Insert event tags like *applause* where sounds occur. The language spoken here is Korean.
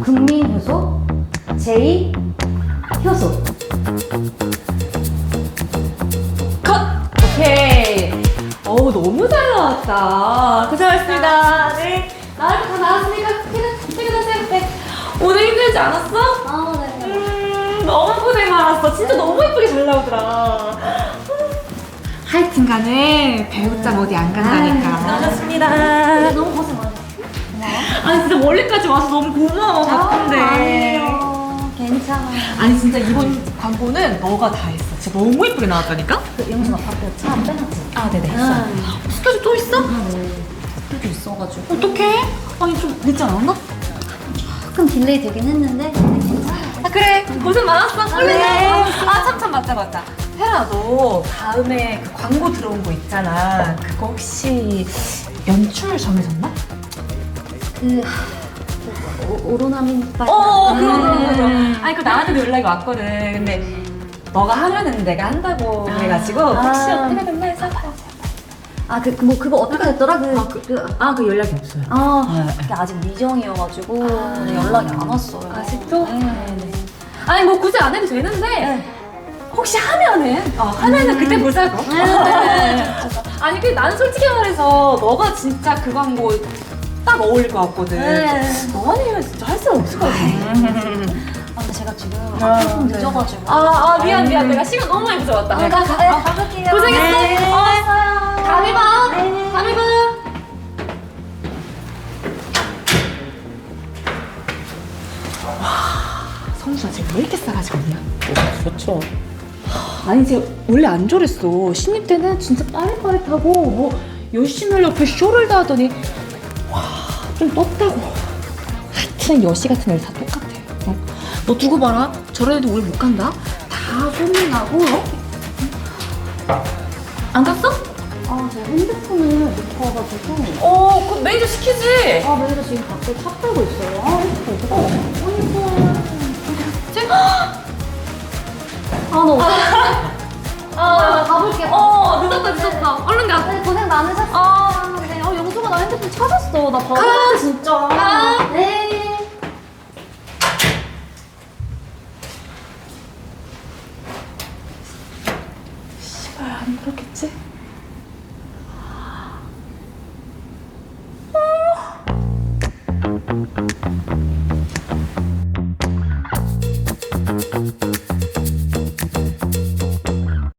국민효소, 제2 효소. 컷! 오케이. 어우, 너무 잘 나왔다. 고생하셨습니다. 네. 나를 다 나왔으니까 퇴근, 퇴근하세요. 네. 오늘 힘들지 않았어? 아, 네. 음, 너무 고생 많았어. 진짜 너무 예쁘게 잘 나오더라. 하여튼 간에 배우장 어디 안 간다니까. 고생하셨습니다. 멀리까지 와서 너무 고마워. 바쁜데. 아니에요. 괜찮아. 아니, 진짜 이번 광고는 너가 다 했어. 진짜 너무 예쁘게 나왔다니까? 그 영수가 밖에 차 빼놨지? 아, 네네. 응. 스케줄 또 있어? 도 있어가지고. 어떡해? 아니, 좀 늦지 않았나? 조금 딜레이 되긴 했는데 괜찮아. 아 그래 고생 많았어 얼른 네. 아참 참 맞다 맞다 혜라 너 다음에 그 광고 들어온 거 있잖아 그거 혹시 연출 정해졌나? 그, 하, 그 오- 오로나민 빨. 어 그럼 음. 그럼 그럼 아니 그 나한테도 연락이 왔거든 근데 너가 하면은 내가 한다고 아. 혹시 아. 어떻게 됐나 해서 아, 그, 그 뭐, 그거 어떻게 됐더라? 그, 아, 그, 아 그 연락이 없어요 아, 네. 그게 아직 미정이어가지고 네, 연락이 안 왔어요. 아직도? 네, 네. 아니 뭐 굳이 안 해도 되는데 네. 혹시 하면은 어, 하면은 그때 보자고. *laughs* 아니 그 나는 솔직히 말해서 너가 진짜 그 광고 딱 어울릴 것 같거든. 네. 너 아니면 진짜 할 사람 없을 것 같아. 아, 근데 제가 지금 조금 네. 늦어가지고. 아, 아 미안 미안 내가 시간 너무 많이 늦어왔다. 네, 가, 가, 네, 가볼게요. 고생했어. 네, 어. 다음에 봐. 네. 다음에 봐. 성수야 지금 왜 이렇게 싸가지고 있냐? 좋죠. 아니 제가 원래 안 저랬어 신입 때는 진짜 빠릿빠릿하고 뭐 열심히 하려고 그 쇼를 다 하더니 와 좀 떴다고 하여튼 여시 같은 애들 다 똑같아 어? 너 두고 봐라 저런 애들 오래 못 간다 다 소문나고 어? 안 갔어? 아, 제가 핸드폰을 놓고 와가지고. 어, 그 매니저 시키지. 아, 매니저 지금 밖에 차 빼고 있어요. 아, 핸드폰 어떡해. 핸드폰. 아, 너 어떡해. 아, 가볼게. 어, 늦었다, 늦었다. 얼른 가. 네, 고생 많으셨어. 어. 네, 어, 영수가 나 핸드폰 찾았어. 나 바 진짜. 아. 네. 씨발 안 그렇겠지? 아.